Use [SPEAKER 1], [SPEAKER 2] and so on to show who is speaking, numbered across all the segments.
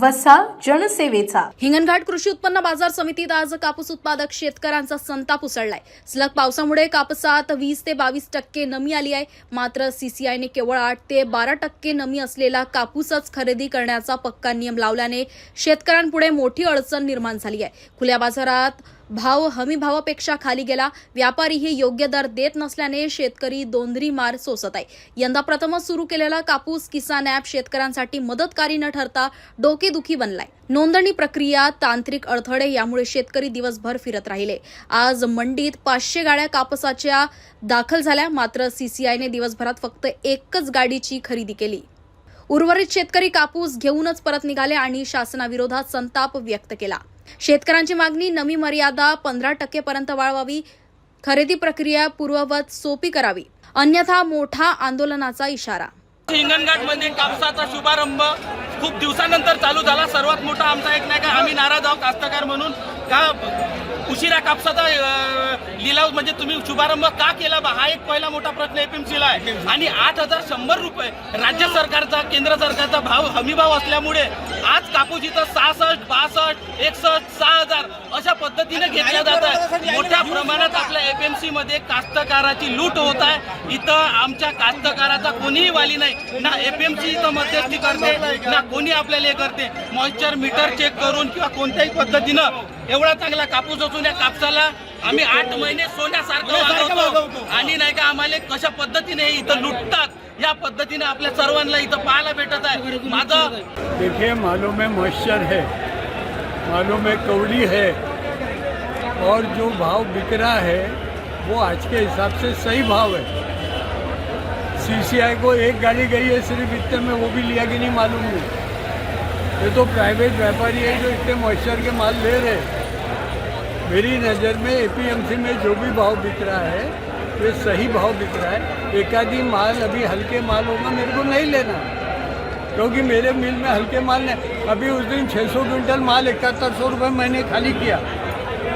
[SPEAKER 1] वसा जनसेवेचा.
[SPEAKER 2] हिंगणघाट कृषी उत्पन्न बाजार समितीत आज कापूस उत्पादक शेतकऱ्यांचा संताप उसळलाय. सलग पावसामुळे कापसात वीस ते बावीस टक्के नमी आली आहे. मात्र सीसीआयने केवळ आठ ते बारा टक्के नमी असलेला कापूसच खरेदी करण्याचा पक्का नियम लावल्याने शेतकऱ्यांपुढे मोठी अडचण निर्माण झाली आहे. खुल्या बाजारात भाव हमी भावापेक्षा खाली गेला. व्यापारीही योग्य दर देत नसल्याने शेतकरी दोंदरी मार सोसत आहे. यंदा प्रथमच सुरू केलेला कापूस किसान ॲप शेतकऱ्यांसाठी मदतकारी न ठरता डोकेदुखी बनलाय. नोंदणी प्रक्रिया तांत्रिक अडथळे यामुळे शेतकरी दिवसभर फिरत राहिले. आज मंडीत पाचशे गाड्या कापसाच्या दाखल झाल्या. मात्र सीसीआयने दिवसभरात फक्त एकच गाडीची खरेदी केली. उर्वरित शेतकरी कापूस घेऊनच परत निघाले आणि शासनाविरोधात संताप व्यक्त केला. शेतकऱ्यांची मागणी नवी मर्यादा पंधरा टक्केपर्यंत वाढवावी खरेदी प्रक्रिया पूर्ववत सोपी करावी अन्यथा मोठा आंदोलनाचा इशारा.
[SPEAKER 3] हिंगणघाट कापसाचा शुभारंभ खूप दिवसानंतर चालू झाला. सर्वात मोठा आमचा एक नाही का आम्ही नाराज आहोत कास्तकार म्हणून. का उशिरा कापसाचा लिलाव म्हणजे तुम्ही शुभारंभ का केला बा? हा एक पहिला मोठा प्रश्न एपीएमसीला आहे. आणि आठ हजार शंभर रुपये राज्य सरकारचा केंद्र सरकारचा भाव हमी भाव असल्यामुळे आज कापूस इथं सहासष्ट बासष्ट एकसष्ट सहा हजार अशा पद्धतीने घेतल्या जात आहे मोठ्या प्रमाणात आपल्या एपीएमसी मध्ये कास्तकाराची लूट होत आहे. इथं आमच्या कास्तकाराचा कोणीही वाली नाही. ना एपीएमसी इथं मध्यस्थी करते ना कोणी आपल्याला हे करते. मॉइश्चर मीटर चेक करून किंवा कोणत्याही पद्धतीनं एवढा चांगला कापूस असून या कापसाला आम्ही आठ महिने सोन्यासारखं वागवतो. आणि नाही का आम्हाला कशा पद्धतीने इथं लुटतात या पद्धतीने आपल्या सर्वांना इथं पाहायला भेटत आहे. माझं
[SPEAKER 4] देखिए मालूम है मॉइस्चर है मालूम है कौड़ी है और जो भाव बिक रहा है वो आज के हिसाब से सही भाव है। सीसीआई को एक गाड़ी गई है सिर्फ इतने में वो भी लिया कि नहीं मालूम नहीं ये तो प्राइवेट व्यापारी है जो इतने मॉइस्चर के माल ले रहे हैं। मेरी नज़र में एपीएमसी में जो भी भाव बिक रहा है ये सही भाव बिक रहा है, एकाधी माल अभी हल्के माल होगा, मेरे को नहीं लेना। क्योंकि मेरे मिल में हल्के माल ने अभी उस दिन 600 क्विंटल माल इकहत्तर सौ रुपये मैंने खाली किया।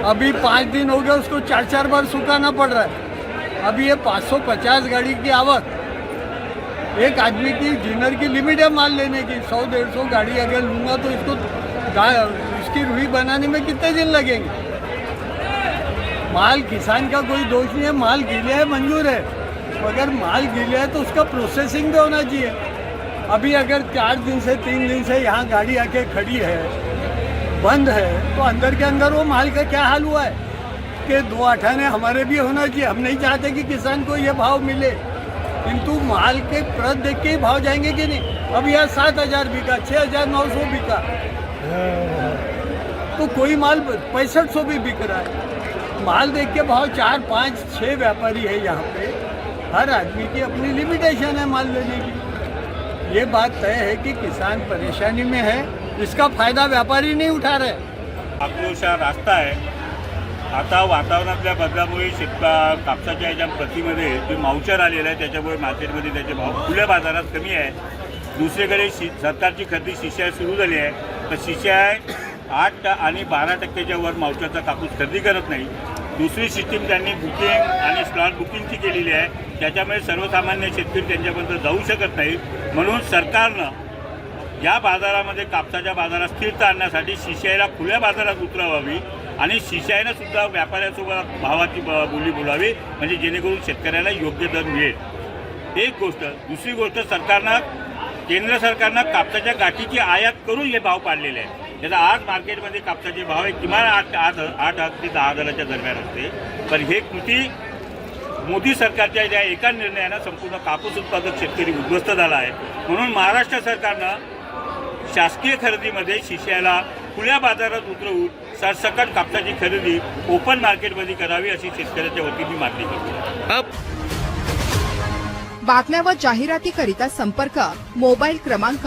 [SPEAKER 4] अभी पाँच दिन हो गया उसको चार चार बार सुखाना पड़ रहा है। अभी ये 550 गाड़ी की आवक। एक आदमी की डिनर की लिमिट है माल लेने की, सौ, डेढ़ सौ गाड़ी अगर लूँगा तो इसको इसकी रुई बनाने में कितने दिन लगेंगे? माल किसान का कोई दोष नहीं है, माल गीले है, मंजूर है। मगर माल गीले है तो उसका प्रोसेसिंग भी होना चाहिए। अभी अगर चार दिन से तीन दिन से यहाँ गाड़ी आके खड़ी है, बंद है तो अंदर के अंदर वो माल का क्या हाल हुआ है? कि दो अठाने हमारे भी होना चाहिए। हम नहीं चाहते कि किसान को ये भाव मिले। किंतु माल के प्रत देख के भाव जाएँगे कि नहीं? अब यहाँ सात हज़ार बिका छः हज़ार नौ सौ बिका तो कोई माल पैंसठ सौ भी बिक रहा है। माल देख के भाव चार पाँच छः व्यापारी है यहाँ पे। हर आदमी की अपनी लिमिटेशन है माल लेने की। ये बात तय है कि किसान परेशानी में है इसका फायदा व्यापारी नहीं उठा रहे।
[SPEAKER 5] आक्रोश हा रास्ता आहे। आता वातावरणातल्या बदलामुळे शेतका कापसाच्या ह्याच्या प्रतीमध्ये जे मावचर आलेलं आहे त्याच्यामुळे मार्केटमध्ये त्याचे भाव खुल्या बाजारात कमी आहे. दुसरीकडे शि सरकारची खरेदी शिष्या सुरू झाली आहे. तर शिष्या आठ आणि बारा टक्क्याच्या वर मावशाचा कापूस खरेदी करत नाही. दुसरी सिस्टीम त्यांनी बुकिंग आणि स्लॉट बुकिंगची केलेली आहे. त्याच्यामुळे सर्वसामान्य शेतकरी त्यांच्यापर्यंत जाऊ शकत नाही. म्हणून सरकारनं या बाजारामध्ये कापसाच्या बाजारात स्थिरता आणण्यासाठी शिशाईला खुल्या बाजारात उतरवावी आणि शिशाईनं सुद्धा व्यापाऱ्यासोबत भावाची ब- बोली बोलावी म्हणजे जेणेकरून शेतकऱ्याला योग्य दर मिळेल. एक गोष्ट दुसरी गोष्ट सरकारनं केंद्र सरकारनं कापसाच्या गाठीची आयात करून हे भाव पाडलेले आहे त्याचा आज मार्केटमध्ये कापसाचे भाव हे किमान आठ आठ आठ हजार ते दहा हजाराच्या दरम्यान असते. पण हे कृती मोदी सरकारच्या ज्या एका निर्णयानं संपूर्ण कापूस उत्पादक शेतकरी उद्ध्वस्त झाला आहे. म्हणून महाराष्ट्र सरकारनं शासकीय खरेदीमध्ये शिष्याला खुल्या बाजारात उतरवून सरसकट कापसाची खरेदी ओपन मार्केटमध्ये करावी अशी शेतकऱ्याच्या वतीने मागणी करतो.
[SPEAKER 6] बातम्या व जाहिरातीकरिता संपर्क मोबाईल क्रमांक